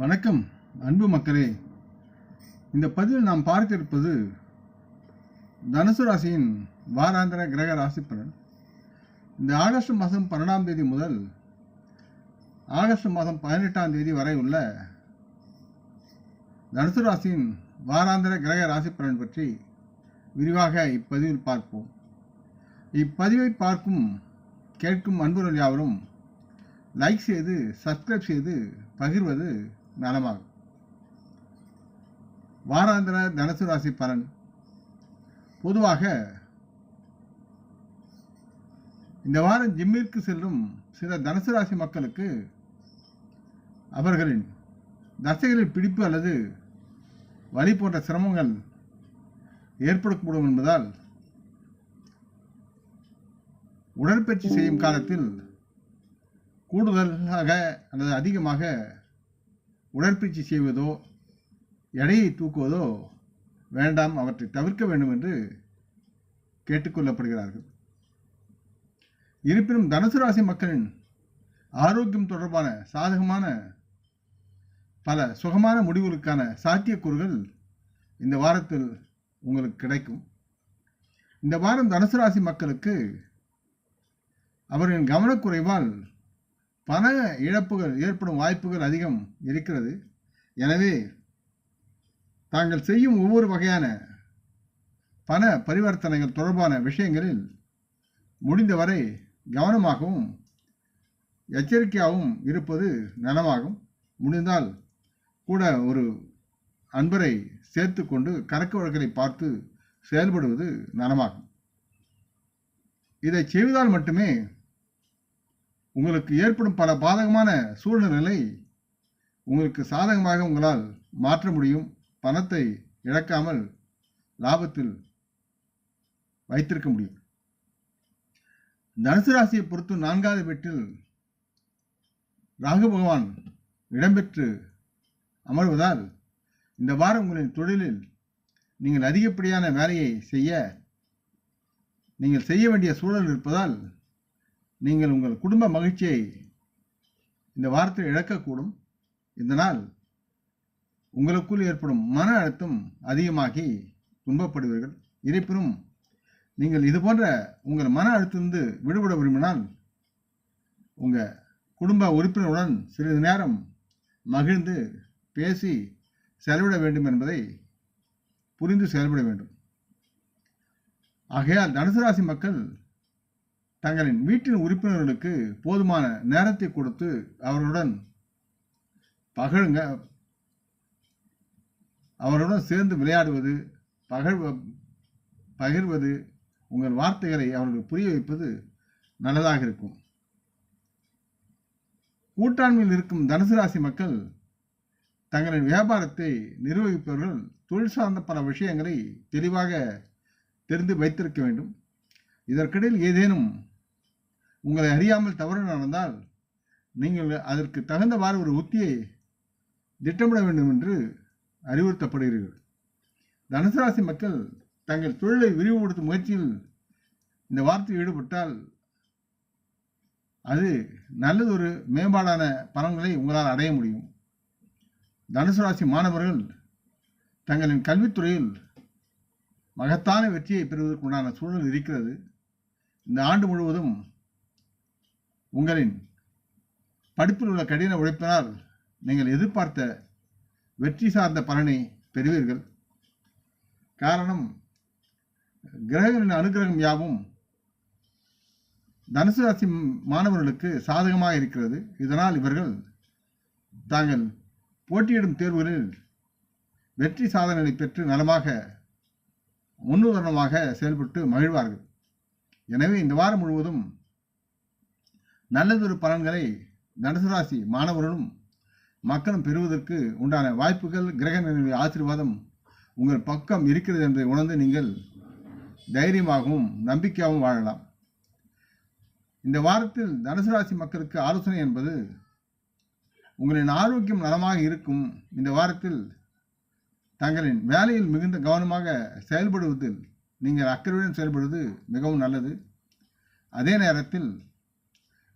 வணக்கம் அன்பு மக்களே. இந்த பதிவில் நாம் பார்த்திருப்பது தனுசு ராசியின் வாராந்திர கிரக ராசி பலன். இந்த ஆகஸ்ட் மாதம் பன்னெண்டாம் தேதி முதல் ஆகஸ்ட் மாதம் பதினெட்டாம் தேதி வரை உள்ள தனுசு ராசியின் வாராந்திர கிரக ராசி பலன் பற்றி விரிவாக இப்பதிவில் பார்ப்போம். இப்பதிவை பார்க்கும் கேட்கும் அன்புகள் யாவரும் லைக் செய்து சப்ஸ்கிரைப் செய்து பகிர்வது நலமாகும் வாராந்திர தனுசு ராசி பலன். பொதுவாக இந்த வாரம் ஜிம்மிற்கு செல்லும் சில தனுசு ராசி மக்களுக்கு அவர்களின் தசைகளின் பிடிப்பு அல்லது வலி போன்ற சிரமங்கள் ஏற்படக்கூடும் என்பதால் உடற்பயிற்சி செய்யும் காலத்தில் கூடுதலாக அல்லது அதிகமாக உடற்பயிற்சி செய்வதோ எடையை தூக்குவதோ வேண்டாம் அவற்றை தவிர்க்க வேண்டும் என்று கேட்டுக்கொள்ளப்படுகிறார்கள். இருப்பினும் தனுசு ராசி மக்களின் ஆரோக்கியம் தொடர்பான சாதகமான பல சுகமான முடிவுகளுக்கான சாத்தியக்கூறுகள் இந்த வாரத்தில் உங்களுக்கு கிடைக்கும். இந்த வாரம் தனுசு ராசி மக்களுக்கு அவர்களின் கவனக்குறைவால் பண இழப்புகள் ஏற்படும் வாய்ப்புகள் அதிகம் இருக்கிறது. எனவே தாங்கள் செய்யும் ஒவ்வொரு வகையான பண பரிவர்த்தனைகள் தொடர்பான விஷயங்களில் முடிந்தவரை கவனமாகவும் எச்சரிக்கையாகவும் இருப்பது நலமாகும். முடிந்தால் கூட ஒரு அன்பரை சேர்த்து கொண்டு கணக்கு வழக்கை பார்த்து செயல்படுவது நலமாகும். இதை செய்வதால் மட்டுமே உங்களுக்கு ஏற்படும் பல பாதகமான சூழ்நிலை உங்களுக்கு சாதகமாக உங்களால் மாற்ற முடியும். பணத்தை இழக்காமல் லாபத்தில் வைத்திருக்க முடியும். தனுசு ராசியை பொறுத்து நான்காவது வீட்டில் ராகு பகவான் இடம்பெற்று அமர்வதால் இந்த வாரம் உங்களின் தொழிலில் நீங்கள் அதிகப்படியான வேலையை செய்ய நீங்கள் செய்ய வேண்டிய சூழல் இருப்பதால் நீங்கள் உங்கள் குடும்ப மகிழ்ச்சியை இந்த வாரத்தில் இழக்கக்கூடும். இதனால் உங்களுக்குள் ஏற்படும் மன அழுத்தம் அதிகமாகி துன்பப்படுவீர்கள். இருப்பினும் நீங்கள் இது போன்ற உங்கள் மன அழுத்திலிருந்து விடுபட விரும்பினால் உங்கள் குடும்ப உறுப்பினருடன் சிறிது நேரம் மகிழ்ந்து பேசி செலவிட வேண்டும் என்பதை புரிந்து செயல்பட வேண்டும். ஆகையால் தனுசு ராசி மக்கள் தங்களின் வீட்டின் உறுப்பினர்களுக்கு போதுமான நேரத்தை கொடுத்து அவர்களுடன் பகழுங்க. அவருடன் சேர்ந்து விளையாடுவது பகழ் பகிர்வது உங்கள் வார்த்தைகளை அவர்களுக்கு புரிய வைப்பது நல்லதாக இருக்கும். கூட்டாண்மையில் இருக்கும் தனுசு ராசி மக்கள் தங்களின் வியாபாரத்தை நிர்வகிப்பவர்கள் தொழில் சார்ந்த பல விஷயங்களை தெளிவாக தெரிந்து வைத்திருக்க வேண்டும். இதற்கிடையில் ஏதேனும் உங்களை அறியாமல் தவறு நடந்தால் நீங்கள் அதற்கு தகுந்தவாறு ஒரு உத்தியை திட்டமிட வேண்டும் என்று அறிவுறுத்தப்படுகிறீர்கள். தனுசு ராசி மக்கள் தங்கள் தொழிலை விரிவுபடுத்தும் முயற்சியில் இந்த வார்த்தையில் ஈடுபட்டால் அது நல்லதொரு மேம்பாடான பலன்களை உங்களால் அடைய முடியும். தனுசு ராசி மாணவர்கள் தங்களின் கல்வித்துறையில் மகத்தான வெற்றியை பெறுவதற்குண்டான சூழல் இருக்கிறது. இந்த ஆண்டு முழுவதும் உங்களின் படிப்பில் உள்ள கடின உழைப்பினால் நீங்கள் எதிர்பார்த்த வெற்றி சார்ந்த பலனை பெறுவீர்கள். காரணம் கிரகங்களின் அனுகிரகம் யாவும் தனுசு ராசி மாணவர்களுக்கு சாதகமாக இருக்கிறது. இதனால் இவர்கள் தாங்கள் போட்டியிடும் தேர்வுகளில் வெற்றி சாதனைகளை பெற்று நலமாக முன்னுதாரணமாக செயல்பட்டு மகிழ்வார்கள். எனவே இந்த வாரம் முழுவதும் நல்லதொரு பலன்களை தனுசுராசி மாணவர்களும் மக்களும் பெறுவதற்கு உண்டான வாய்ப்புகள் கிரக நிலைய ஆசீர்வாதம் உங்கள் பக்கம் இருக்கிறது என்பதை உணர்ந்து நீங்கள் தைரியமாகவும் நம்பிக்கையாகவும் வாழலாம். இந்த வாரத்தில் தனுசு ராசி மக்களுக்கு ஆலோசனை என்பது உங்களின் ஆரோக்கியம் நலமாக இருக்கும். இந்த வாரத்தில் தங்களின் வேலையில் மிகுந்த கவனமாக செயல்படுவதில் நீங்கள் அக்கறையுடன் செயல்படுவது மிகவும் நல்லது. அதே நேரத்தில்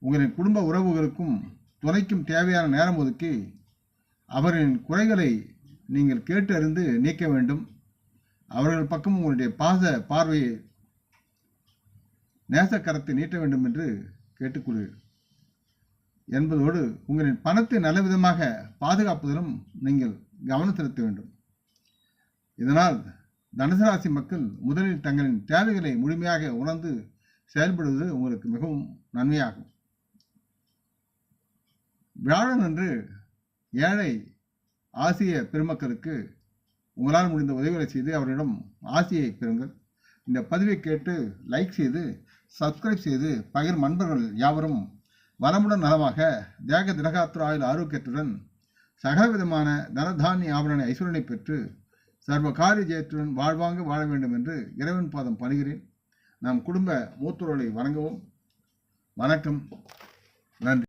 உங்களின் குடும்ப உறவுகளுக்கும் துணைக்கும் தேவையான நேரம் ஒதுக்கி அவரின் குறைகளை நீங்கள் கேட்டறிந்து நீக்க வேண்டும். அவர்கள் பக்கம் உங்களுடைய பாச பார்வையை நேசக்கரத்தை நீட்ட வேண்டும் என்று கேட்டுக்கொள்கிறேன் என்பதோடு உங்களின் பணத்தை நல்லவிதமாக பாதுகாப்பதிலும் நீங்கள் கவனம் செலுத்த வேண்டும். இதனால் தனுசராசி மக்கள் முதலில் தங்களின் தேவைகளை முழுமையாக உணர்ந்து செயல்படுவது உங்களுக்கு மிகவும் நன்மையாகும். வியாழன் அன்று ஏழை ஆசிய பெருமக்களுக்கு உங்களால் முடிந்த உதவிகளை செய்து அவரிடம் ஆசியை பெறுங்கள். இந்த பதிவை கேட்டு லைக் செய்து சப்ஸ்கிரைப் செய்து பகிர் நண்பர்கள் யாவரும் வளமுடன் நலமாக தேக திரகாத்திர ஆயுள் ஆரோக்கியத்துடன் சகலவிதமான தனதானிய ஆவணனை ஐஸ்வரனை பெற்று சர்வ காரிய ஜெயத்துடன் வாழ்வாங்க வாழ வேண்டும் என்று இறைவன் பாதம் பணிகிறேன். நம் குடும்ப மூத்தோர்களை வணங்கவும். வணக்கம். நன்றி.